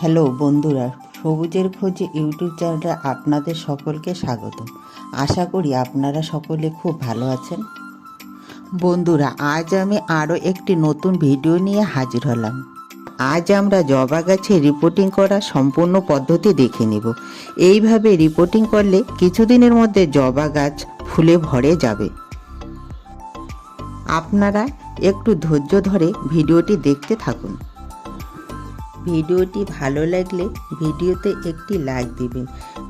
Hello বন্ধুরা, সবুজের খোঁজে ইউটিউব চ্যানেলে আপনাদের সকলকে স্বাগত আশা করি আপনারা সকলে খুব ভালো আছেন। বন্ধুরা, আজ আমি আরও একটি নতুন ভিডিও নিয়ে হাজির হলাম। আজ আমরা জবা গাছে রিপোর্টিং করা সম্পূর্ণ পদ্ধতি দেখে নিব। এইভাবে রিপোর্টিং করলে কিছুদিনের মধ্যে জবা গাছ ফুলে ভরে যাবে। আপনারা একটু ধৈর্য ধরে ভিডিওটি দেখতে থাকুন। ভিডিওটি ভালো লাগলে ভিডিওতে একটি লাইক দিবেন।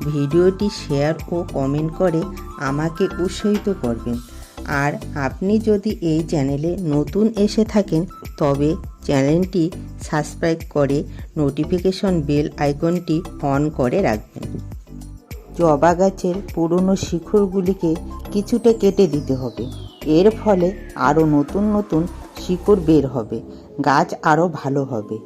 ভিডিওটি শেয়ার ও কমেন্ট করে আমাকে উৎসাহিত করবেন। আর আপনি যদি এই চ্যানেলে নতুন এসে থাকেন, তবে চ্যানেলটি সাবস্ক্রাইব করে নোটিফিকেশন বেল আইকনটি অন করে রাখবেন। জবা গাছের পুরনো শিকড়গুলিকে কিছুটা কেটে দিতে হবে। এর ফলে আরও নতুন নতুন শিকড় বের হবে। গাছ আরও ভালো হবে।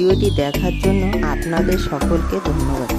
ভিডিওটি দেখার জন্য আপনাদের সকলকে ধন্যবাদ।